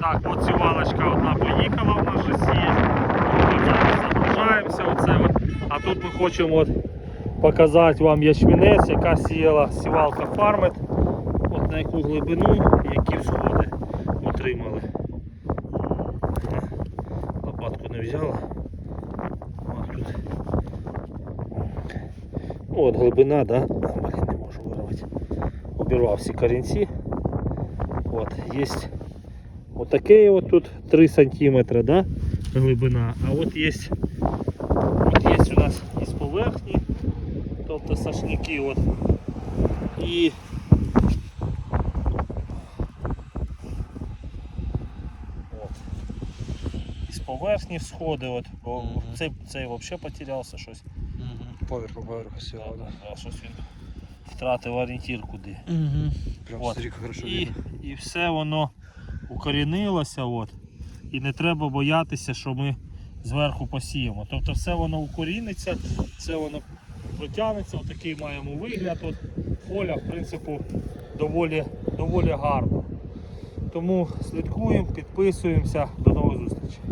Так, от сівалочка одна поїхала, в нас вже сіє. Загружаємося оце от. А тут ми хочемо от показати вам ячмінець, яка сіяла сівалка фармет. От на яку глибину, які всходи отримали. Лопатку не взяла. От тут. От глибина, да? Не можу вирвати. Обірвав всі корінці. От, є вот такие вот тут 3 сантиметра, да, глибина. А от є, от є у нас із поверхні, тобто сошники от. І от. Із поверхні всходи, от, бо Мгм. цей, цей взагалі потерявся щось. Поверху, поверху села, Да, да. щось він втратив орієнтір куди. Угу. Прям От. І, і все воно укорінилося. От. І не треба боятися, що ми зверху посіємо. Тобто все воно укоріниться, все воно протягнеться, отакий маємо вигляд. От поля, в принципі, доволі, доволі гарно. Тому слідкуємо, підписуємося. До нових зустрічей.